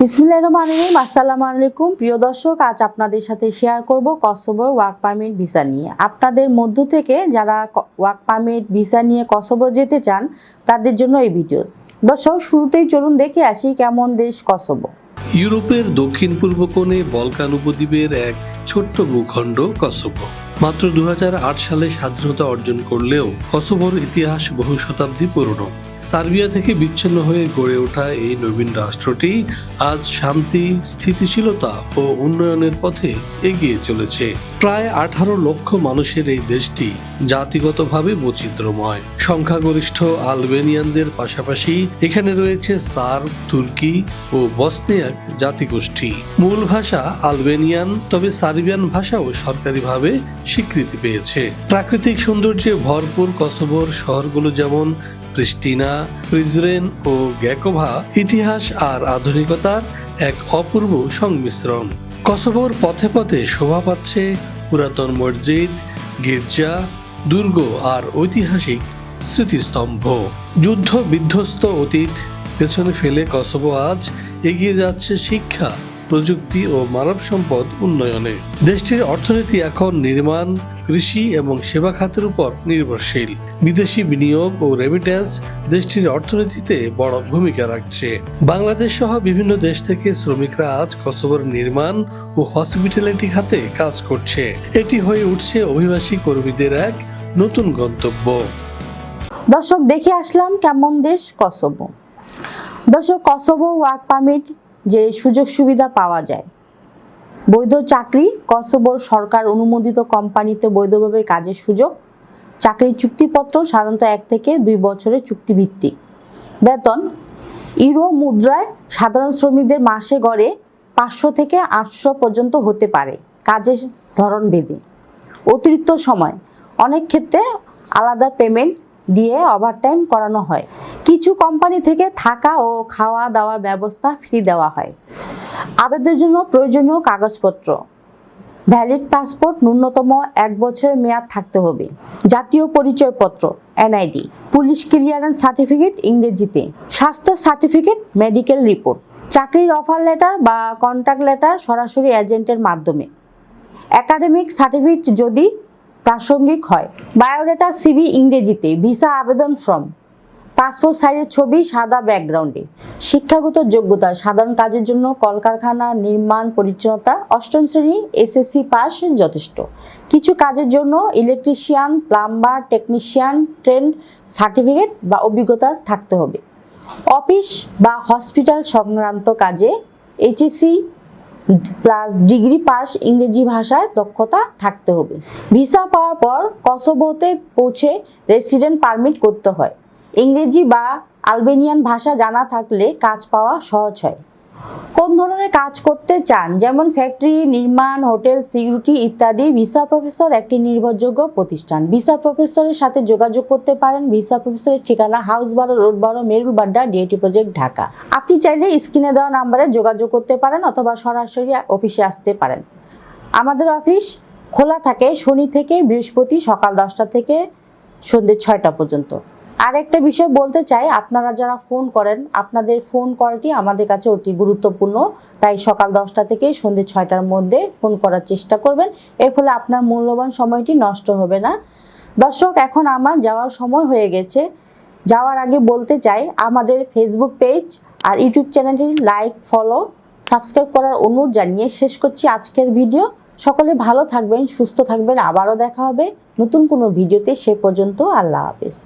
বিসমিল্লাহির রহমানির রহিম। আসসালামু আলাইকুম। প্রিয় দর্শক, আজ আপনাদের সাথে শেয়ার করব কসোভোর ওয়ার্ক পারমিট ভিসা নিয়ে। আপনাদের মধ্য থেকে যারা ওয়ার্ক পারমিট ভিসা নিয়ে কসোভো যেতে চান, তাদের জন্য এই ভিডিও দর্শক, শুরুতেই চলুন দেখে আসি কেমন দেশ কসোভো। ইউরোপের দক্ষিণ পূর্ব কোণে বলকান উপদ্বীপের এক ছোট্ট ভূখণ্ড কসোভো। মাত্র দু হাজার আট সালে স্বাধীনতা অর্জন করলেও কসোভোর ইতিহাস বহু শতাব্দী পুরনো। সার্বিয়া থেকে বিচ্ছিন্ন হয়ে গড়ে ওঠা এই নবীন রাষ্ট্রটি আজ শান্তি, স্থিতিশীলতা ও উন্নয়নের পথে এগিয়ে চলেছে। প্রায় আঠারো লক্ষ মানুষের এই দেশটি জাতিগতভাবে বৈচিত্র্যময়। সংখ্যাগরিষ্ঠ আলবেনিয়ানদের পাশাপাশি এখানে রয়েছে সার্ব, তুর্কি ও বসনিয়াক জাতিগোষ্ঠী। মূল ভাষা আলবেনিয়ান, তবে সার্বিয়ান ভাষাও সরকারিভাবে স্বীকৃতি পেয়েছে। প্রাকৃতিক সৌন্দর্যে ভরপুর কসোভোর শহরগুলো যেমন প্রিস্টিনা প্রিজরেন ও গ্যাকোভা ইতিহাস আর আধুনিকতার এক অপূর্ব সংমিশ্রণ। কসোভোর পথে পথে শোভা পাচ্ছে পুরাতন মসজিদ, গির্জা, দুর্গ আর ঐতিহাসিক স্মৃতিস্তম্ভ। যুদ্ধ বিধ্বস্ত অতীত, পেছনে ফেলে কসোভো আজ এগিয়ে যাচ্ছে শিক্ষা প্রযুক্তি ও মানব সম্পদ উন্নয়নে। দেশটির অর্থনীতি এখন নির্মাণ, কৃষি এবং সেবা খাতের উপর নির্ভরশীল। বিদেশি বিনিয়োগ ও রেমিটেন্স দেশটির অর্থনীতিতে বড় ভূমিকা রাখছে। বাংলাদেশ সহ বিভিন্ন দেশ থেকে শ্রমিকরা আজ কসোভোর নির্মাণ ও হসপিটালিটি খাতে কাজ করছে। এটি হয়ে উঠছে অভিবাসী কর্মীদের এক নতুন গন্তব্য। দর্শক, দেখে আসলাম কেমন দেশ কসোভো। দর্শক, কসোভো ওয়ার্ক পারমিট যে সুযোগ সুবিধা পাওয়া যায়। বৈধ চাকরি কসোভোর সরকার অনুমোদিত কোম্পানিতে বৈধভাবে কাজের সুযোগ। চাকরির চুক্তিপত্র সাধারণত এক থেকে দুই বছরের চুক্তিভিত্তিক। বেতন, ইউরো মুদ্রায় সাধারণ শ্রমিকদের মাসে গড়ে পাঁচশো থেকে আটশো পর্যন্ত হতে পারে কাজের ধরন ভেদে। অতিরিক্ত সময়, অনেক ক্ষেত্রে আলাদা পেমেন্ট দিয়ে ওভারটাইম করানো হয়। কিছু কোম্পানি থেকে থাকা ও খাওয়া দাওয়ার ব্যবস্থা ফ্রি দেওয়া হয়। আবেদনের জন্য প্রয়োজনীয় কাগজপত্র। ভ্যালিড পাসপোর্ট ন্যূনতম এক বছরের মেয়াদ থাকতে হবে। জাতীয় পরিচয়পত্র এনআইডি পুলিশ ক্লিয়ারেন্স সার্টিফিকেট ইংরেজিতে, স্বাস্থ্য সার্টিফিকেট মেডিকেল রিপোর্ট চাকরির অফার লেটার বা কন্ট্যাক্ট লেটার সরাসরি এজেন্টের মাধ্যমে। একাডেমিক সার্টিফিকেট যদি প্রাসঙ্গিক হয় বায়োডাটা সিভি ইংরেজিতে ভিসা আবেদন ফর্ম পাসপোর্ট সাইজের ছবি সাদা ব্যাকগ্রাউন্ডে। শিক্ষাগত যোগ্যতা, সাধারণ কাজের জন্য কলকারখানা নির্মাণ পরিচ্ছন্নতা, অষ্টম শ্রেণি এসএসসি পাস যথেষ্ট। কিছু কাজের জন্য electrician plumber technician train certificate বা অভিজ্ঞতা থাকতে হবে। অফিস বা হসপিটাল সংক্রান্ত কাজে এইচএসসি প্লাস ডিগ্রি পাস ইংরেজি ভাষায় দক্ষতা থাকতে হবে। ভিসা পাওয়ার পর কসোভোতে পৌঁছে রেসিডেন্ট পারমিট করতে হয়। ইংরেজি বা আলবেনিয়ান ভাষা জানা থাকলে কাজ পাওয়া সহজ হয়। কোন ধরনের কাজ করতে চান? যেমন ফ্যাক্টরি, নির্মাণ, হোটেল, সিকিউরিটি ইত্যাদি। ভিসা প্রফেসর একটি নির্ভরযোগ্য প্রতিষ্ঠান। ভিসা প্রফেসরের সাথে যোগাযোগ করতে পারেন। ভিসা প্রফেসরের ঠিকানা হাউস বারো, রোড বারো মেরুল বাড্ডা ডিএটি প্রজেক্ট, ঢাকা। আপনি চাইলে স্ক্রিনে দেওয়া নাম্বারে যোগাযোগ করতে পারেন অথবা সরাসরি অফিসে আসতে পারেন। আমাদের অফিস খোলা থাকে শনি থেকে বৃহস্পতি সকাল দশটা থেকে সন্ধ্যে ছয়টা পর্যন্ত। আর একটা বিষয় বলতে চাই, আপনারা যারা ফোন করেন, আপনাদের ফোন কলটি আমাদের কাছে অতি গুরুত্বপূর্ণ। তাই সকাল দশটা থেকে সন্ধ্যে ছয়টার মধ্যে ফোন করার চেষ্টা করবেন। এর ফলে আপনার মূল্যবান সময়টি নষ্ট হবে না। দর্শক, এখন আমার যাওয়ার সময় হয়ে গেছে। যাওয়ার আগে বলতে চাই, আমাদের ফেসবুক পেজ আর ইউটিউব চ্যানেলটি লাইক ফলো সাবস্ক্রাইব করার অনুরোধ জানিয়ে শেষ করছি আজকের ভিডিও সকলে ভালো থাকবেন, সুস্থ থাকবেন। আবারও দেখা হবে নতুন কোনো ভিডিওতে সে পর্যন্ত আল্লাহ হাফেজ।